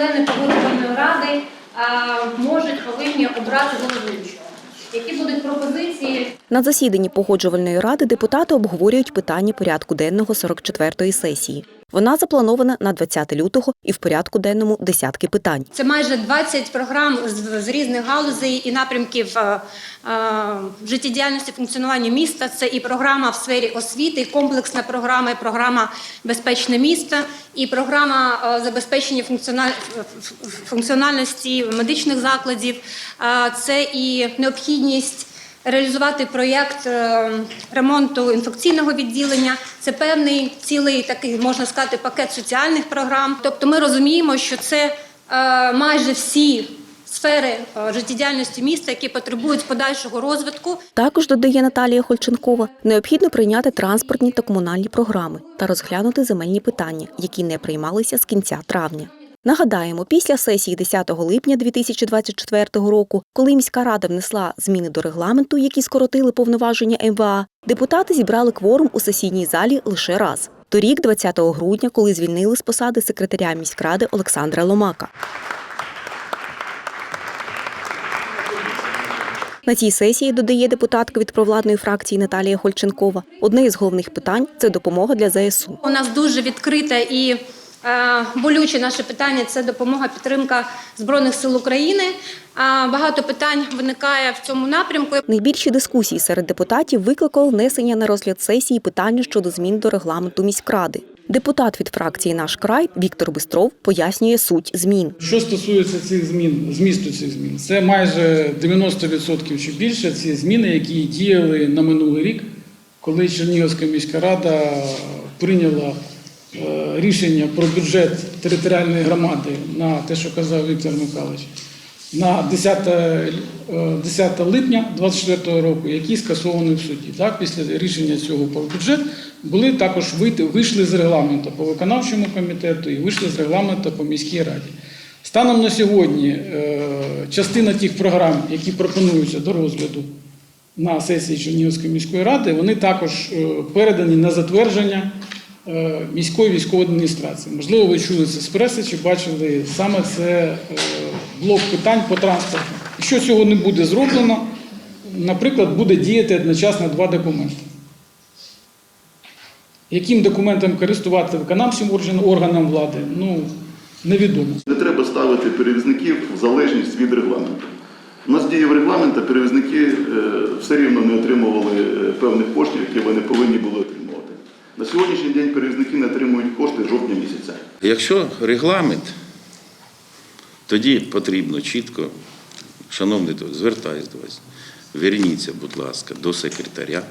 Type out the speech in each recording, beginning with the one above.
члени погоджувальної ради можуть повинні обрати головуючого. Які будуть пропозиції На засіданні погоджувальної ради депутати обговорюють питання порядку денного 44-ї сесії. Вона запланована на 20 лютого і в порядку денному десятки питань. Це майже 20 програм з, різних галузей і напрямків е, е, життєдіяльності функціонування міста. Це і програма в сфері освіти, і комплексна програма, і програма Безпечне місто, і програма е, забезпечення функціональності медичних закладів. Це і необхідність реалізувати проєкт е, ремонту інфекційного відділення. Це певний цілий такий, можна сказати, пакет соціальних програм. Тобто ми розуміємо, що це е, майже всі сфери е, життєдіяльності міста, які потребують подальшого розвитку. Також додає Наталія Хольченкова, необхідно прийняти транспортні та комунальні програми та розглянути земельні питання, які не приймалися з кінця травня. Нагадаємо, після сесії 10 липня 2024 року, коли міська рада внесла зміни до регламенту, які скоротили повноваження МВА, депутати зібрали кворум у сесійній залі лише раз. Торік, 20 грудня, коли звільнили з посади секретаря міськради Олександра Ломака. На цій сесії, додає депутатка від провладної фракції Наталія Хольченкова, одне із головних питань це допомога для ЗСУ. У нас дуже відкрите і болюче наше питання це допомога, підтримка Збройних сил України. Багато питань виникає в цьому напрямку. Найбільші дискусії серед депутатів викликало внесення на розгляд сесії питання щодо змін до регламенту міськради. Депутат від фракції Наш край Віктор Бистров пояснює суть змін. Що стосується цих змін, змісту цих змін, це майже 90% чи більше ці зміни, які діяли на минулий рік, коли Чернігівська міська рада прийняла е, рішення про бюджет територіальної громади на те, що казав Віктор Михайлович, на 10, е, 10 липня 2024 року, який скасований в суді. Так, після рішення цього про бюджет були також вийти, вийшли з регламенту по виконавчому комітету і вийшли з регламенту по міській раді. Станом на сьогодні е, частина тих програм, які пропонуються до розгляду на сесії Чернігівської міської ради, вони також е, передані на затвердження е, міської військової адміністрації. Можливо, ви чули це з преси чи бачили саме це е, блок питань по транспорту. Якщо цього не буде зроблено, наприклад, буде діяти одночасно два документи. Яким документом користувати виконавчим орган- органам влади, ну невідомо. Не треба ставити перевізників в залежність від регламенту. У нас діє в регламент, а перевізники е, все рівно не отримували е, певних коштів, які вони повинні були отримувати. На сьогоднішній день перевізники не отримують кошти жовтня місяця. Якщо регламент, тоді потрібно чітко, шановний, звертаюсь до вас, верніться, будь ласка, до секретаря.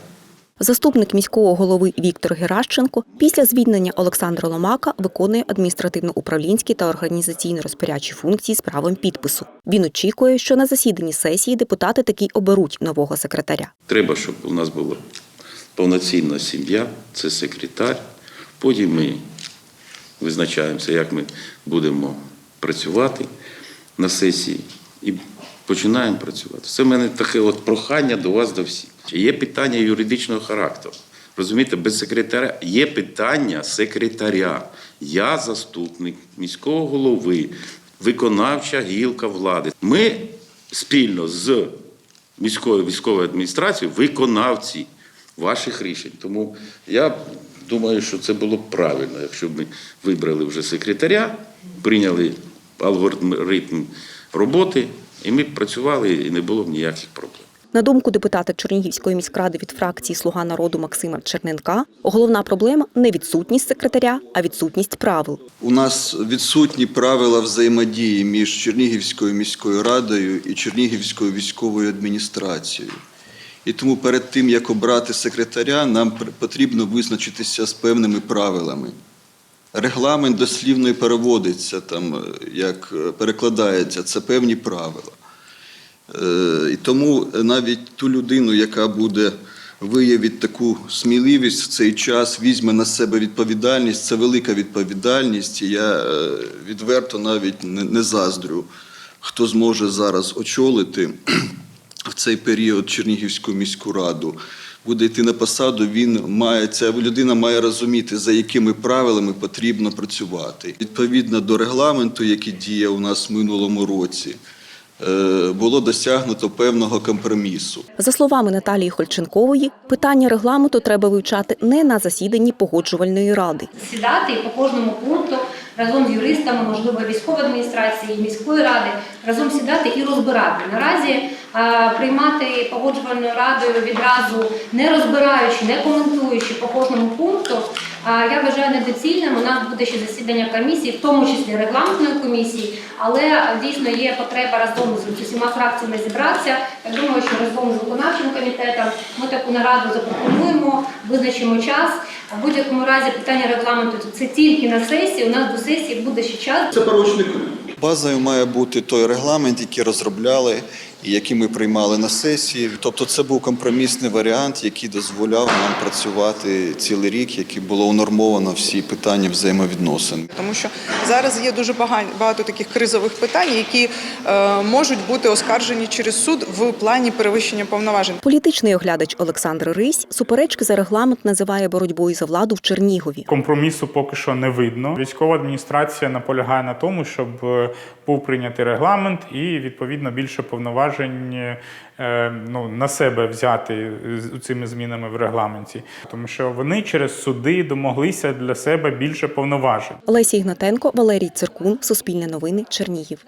Заступник міського голови Віктор Геращенко після звільнення Олександра Ломака виконує адміністративно-управлінські та організаційно-розпорядчі функції з правом підпису. Він очікує, що на засіданні сесії депутати таки оберуть нового секретаря. Треба, щоб у нас була повноцінна сім'я, це секретар. Потім ми визначаємося, як ми будемо працювати на сесії і починаємо працювати. Це в мене таке от прохання до вас, до всіх. Є питання юридичного характеру. Розумієте, без секретаря є питання секретаря. Я заступник міського голови, виконавча гілка влади. Ми спільно з міською військовою адміністрацією виконавці ваших рішень. Тому я думаю, що це було б правильно, якщо б ми вибрали вже секретаря, прийняли алгоритм роботи, і ми б працювали, і не було б ніяких проблем. На думку депутата Чернігівської міськради від фракції Слуга народу Максима Черненка, головна проблема не відсутність секретаря, а відсутність правил. У нас відсутні правила взаємодії між Чернігівською міською радою і Чернігівською військовою адміністрацією. І тому перед тим, як обрати секретаря, нам потрібно визначитися з певними правилами. Регламент дослівно і переводиться, там, е, як е, перекладається, це певні правила. Е, І тому навіть ту людину, яка буде виявить таку сміливість в цей час, візьме на себе відповідальність, це велика відповідальність. І я відверто навіть не заздрю, хто зможе зараз очолити в цей період Чернігівську міську раду. буде йти на посаду, він має ця людина має розуміти, за якими правилами потрібно працювати. Відповідно до регламенту, який діє у нас в минулому році, е, було досягнуто певного компромісу. За словами Наталії Хольченкової, питання регламенту треба вивчати не на засіданні погоджувальної ради. сідати і по кожному пункту разом з юристами, можливо, військової адміністрації, міської ради, разом сідати і розбирати. Наразі приймати погоджувальною радою відразу не розбираючи, не коментуючи по кожному пункту. Я вважаю недоцільним. У нас буде ще засідання комісії, в тому числі регламентної комісії, але дійсно є потреба разом з усіма фракціями зібратися. Я думаю, що разом з виконавчим комітетом ми таку нараду запропонуємо, визначимо час. В будь-якому разі питання регламенту це тільки на сесії. У нас до сесії буде ще час. Це порочний. Базою має бути той регламент, який розробляли і який ми приймали на сесії. Тобто, це був компромісний варіант, який дозволяв нам працювати цілий рік, який було унормовано всі питання взаємовідносин. тому що зараз є дуже багань- багато таких кризових питань, які е, можуть бути оскаржені через суд в плані перевищення повноважень. Політичний оглядач Олександр Рись суперечки за регламент називає боротьбою за владу в Чернігові. Компромісу поки що не видно. Військова адміністрація наполягає на тому, щоб е, був прийнятий регламент і відповідно більше повноважень е, ну, на себе взяти з цими змінами в регламенті, тому що вони через суди домоглися для себе більше повноважень. Олеся Ігнатенко, Валерій Циркун, Суспільне новини, Чернігів.